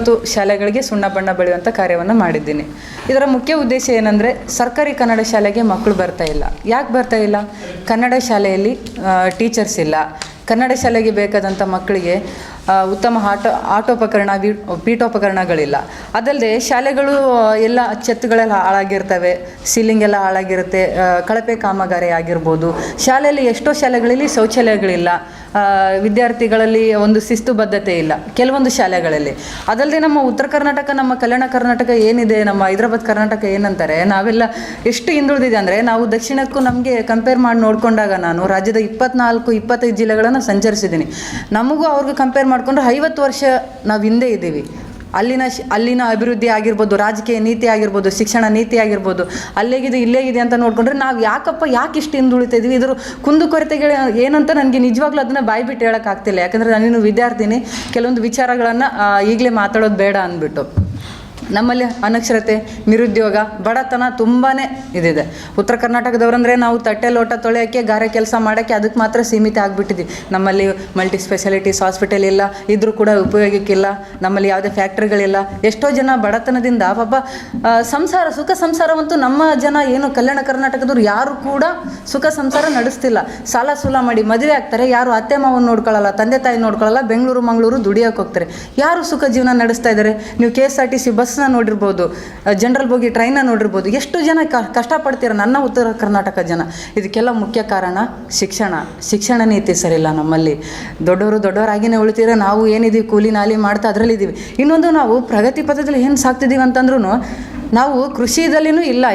ಐವತ್ತು ಶಾಲೆಗಳಿಗೆ ಸುಣ್ಣ ಬಣ್ಣ ಬೆಳೆಯುವಂಥ ಕಾರ್ಯವನ್ನು ಮಾಡಿದ್ದೀನಿ. ಇದರ ಮುಖ್ಯ ಉದ್ದೇಶ ಏನಂದರೆ ಸರ್ಕಾರಿ ಕನ್ನಡ ಶಾಲೆಗೆ ಮಕ್ಕಳು ಬರ್ತಾ ಇಲ್ಲ. ಯಾಕೆ ಬರ್ತಾ ಇಲ್ಲ? ಕನ್ನಡ ಶಾಲೆಯಲ್ಲಿ ಟೀಚರ್ಸ್ ಇಲ್ಲ. ಕನ್ನಡ ಶಾಲೆಗೆ ಬೇಕಾದಂಥ ಮಕ್ಕಳಿಗೆ ಉತ್ತಮ ಆಟೋ, ಆಟೋಪಕರಣ ಪೀಠೋಪಕರಣಗಳಿಲ್ಲ. ಅದಲ್ಲದೆ ಶಾಲೆಗಳು ಎಲ್ಲ ಛತ್ತುಗಳೆಲ್ಲ ಹಾಳಾಗಿರ್ತವೆ. ಸೀಲಿಂಗ್ ಎಲ್ಲ ಹಾಳಾಗಿರುತ್ತೆ. ಕಳಪೆ ಕಾಮಗಾರಿ ಆಗಿರ್ಬೋದು. ಶಾಲೆಯಲ್ಲಿ ಎಷ್ಟೋ ಶಾಲೆಗಳಲ್ಲಿ ಶೌಚಾಲಯಗಳಿಲ್ಲ. ವಿದ್ಯಾರ್ಥಿಗಳಲ್ಲಿ ಒಂದು ಶಿಸ್ತುಬದ್ಧತೆ ಇಲ್ಲ. ಕೆಲವೊಂದು ಶಾಲೆಗಳಲ್ಲಿ. ಅದಲ್ಲದೆ ನಮ್ಮ ಉತ್ತರ ಕರ್ನಾಟಕ, ನಮ್ಮ ಕಲ್ಯಾಣ ಕರ್ನಾಟಕ ಏನಿದೆ, ನಮ್ಮ ಹೈದರಾಬಾದ್ ಕರ್ನಾಟಕ ಏನಂತಾರೆ, ನಾವೆಲ್ಲ ಎಷ್ಟು ಹಿಂದುಳಿದಿದೆ ಅಂದರೆ ನಾವು ದಕ್ಷಿಣಕ್ಕೂ ನಮಗೆ ಕಂಪೇರ್ ಮಾಡಿ ನೋಡಿಕೊಂಡಾಗ ನಾನು ರಾಜ್ಯದ ಇಪ್ಪತ್ನಾಲ್ಕು, ಇಪ್ಪತ್ತೈದು ಜಿಲ್ಲೆಗಳನ್ನು ಸಂಚರಿಸಿದ್ದೀನಿ. ನಮಗೂ ಅವ್ರಿಗೂ ಕಂಪೇರ್ ಮಾಡಿಕೊಂಡ್ರೆ ಐವತ್ತು ವರ್ಷ ನಾವು ಹಿಂದೆ ಇದ್ದೀವಿ. ಅಲ್ಲಿನ ಅಲ್ಲಿನ ಅಭಿವೃದ್ಧಿ ಆಗಿರ್ಬೋದು, ರಾಜಕೀಯ ನೀತಿ ಆಗಿರ್ಬೋದು, ಶಿಕ್ಷಣ ನೀತಿ ಆಗಿರ್ಬೋದು, ಅಲ್ಲೇಗಿದೆ, ಇಲ್ಲೇಗಿದೆ ಅಂತ ನೋಡಿಕೊಂಡ್ರೆ ನಾವು ಯಾಕಪ್ಪ ಯಾಕೆ ಇಷ್ಟು ಹಿಂದುಳಿತಾ ಇದ್ವಿ ಇದ್ರ ಕುಂದುಕೊರತೆಗಳು ಏನಂತ ನನಗೆ ನಿಜವಾಗ್ಲೂ ಅದನ್ನು ಬಾಯ್ಬಿಟ್ಟು ಹೇಳೋಕ್ಕಾಗ್ತಿಲ್ಲ ಯಾಕಂದರೆ ನಾನಿನ್ನು ವಿದ್ಯಾರ್ಥಿನಿ. ಕೆಲವೊಂದು ವಿಚಾರಗಳನ್ನು ಈಗಲೇ ಮಾತಾಡೋದು ಬೇಡ ಅಂದ್ಬಿಟ್ಟು. ನಮ್ಮಲ್ಲಿ ಅನಕ್ಷರತೆ, ನಿರುದ್ಯೋಗ, ಬಡತನ ತುಂಬಾ ಇದಿದೆ. ಉತ್ತರ ಕರ್ನಾಟಕದವರಂದರೆ ನಾವು ತಟ್ಟೆ ಲೋಟ ತೊಳೆಯೋಕ್ಕೆ, ಗಾರೆ ಕೆಲಸ ಮಾಡೋಕ್ಕೆ ಅದಕ್ಕೆ ಮಾತ್ರ ಸೀಮಿತ ಆಗಿಬಿಟ್ಟಿದ್ದೀವಿ ನಮ್ಮಲ್ಲಿ ಮಲ್ಟಿ ಸ್ಪೆಷಾಲಿಟೀಸ್ ಹಾಸ್ಪಿಟಲ್ ಇಲ್ಲ, ಇದ್ರೂ ಕೂಡ ಉಪಯೋಗಕ್ಕಿಲ್ಲ, ನಮ್ಮಲ್ಲಿ ಯಾವುದೇ ಫ್ಯಾಕ್ಟ್ರಿಗಳಿಲ್ಲ ಎಷ್ಟೋ ಜನ ಬಡತನದಿಂದ, ಪಾಪ ಸಂಸಾರ, ಸುಖ ಸಂಸಾರವಂತೂ ನಮ್ಮ ಜನ ಏನು ಕಲ್ಯಾಣ ಕರ್ನಾಟಕದವ್ರು ಯಾರು ಕೂಡ ಸುಖ ಸಂಸಾರ ನಡೆಸ್ತಿಲ್ಲ. ಸಾಲ ಸೂಲ ಮಾಡಿ ಮದುವೆ ಆಗ್ತಾರೆ, ಯಾರು ಅತ್ತೆ ಮಾವನ್ನ ನೋಡ್ಕೊಳ್ಳಲ್ಲ ತಂದೆ ತಾಯಿ ನೋಡ್ಕೊಳ್ಳಲ್ಲ ಬೆಂಗಳೂರು, ಮಂಗಳೂರು ದುಡಿಯೋಕೆ ಹೋಗ್ತಾರೆ. ಯಾರು ಸುಖ ಜೀವನ ನಡೆಸ್ತಾ ಇದ್ದಾರೆ ನೀವು K S R T C ಬಸ್ನ ನೋಡಿರ್ಬೋದು ಜನರಲ್ ಬೋಗಿ ಟ್ರೈನ್ನ ನೋಡಿರ್ಬೋದು, ಎಷ್ಟು ಜನ ಕ, ಕಷ್ಟಪಡ್ತೀರ ನನ್ನ ಉತ್ತರ ಕರ್ನಾಟಕ ಜನ? ಇದಕ್ಕೆಲ್ಲ ಮುಖ್ಯ ಕಾರಣ ಶಿಕ್ಷಣ. ಶಿಕ್ಷಣ ನೀತಿ ಸರಿಯಿಲ್ಲ ನಮ್ಮಲ್ಲಿ. ದೊಡ್ಡವರು ದೊಡ್ಡವರಾಗಿನೇ ಉಳಿತೀರ, ನಾವು ಏನಿದ್ದೀವಿ ಕೂಲಿ ನಾಲಿ ಮಾಡ್ತಾ ಅದರಲ್ಲಿದ್ದೀವಿ ಇನ್ನೊಂದು ನಾವು ಪ್ರಗತಿ ಪಥದಲ್ಲಿ ಏನು ಸಾಕ್ತಿದ್ದೀವಿ ಅಂತಂದ್ರೂ ನಾವು ಕೃಷಿದಲ್ಲಿನೂ ಇಲ್ಲ.